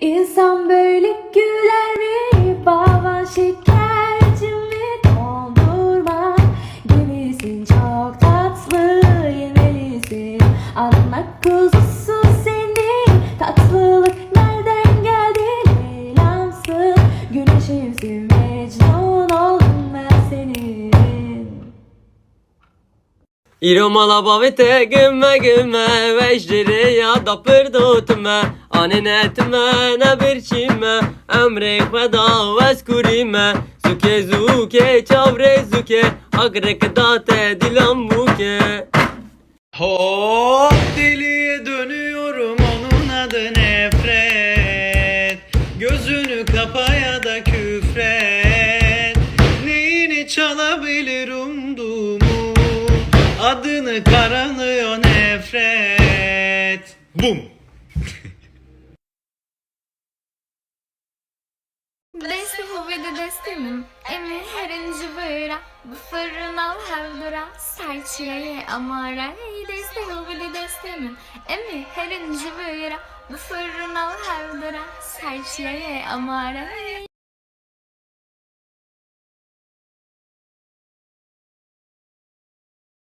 İnsan böyle güler mi? Baban şekercimi dondurma gibisin çok tatlı yemelisin. Anmak kuzusu seni tatlılık nereden geldi? Leyla'msın güneşimsin Mecnun oldum ben senin Iro malabavite gümme gümme Vecdiri ya da pırdotme Aninetme ne birçime Emre khveda veskurime Zuke zuke çavre zuke Agrek date dilam buke. Hop deliye dönüyorum onun adı nefret. Gözünü kapa ya da küfret. Neyini çalabilir umduğumu Adını karanıyor nefret. Bum Deste huvide destimin Emi herinci vıra Bu fırın al hevdura Serçiye amara Deste huvide destimin Emi herinci vıra Bu fırın al hevdura Serçiye amara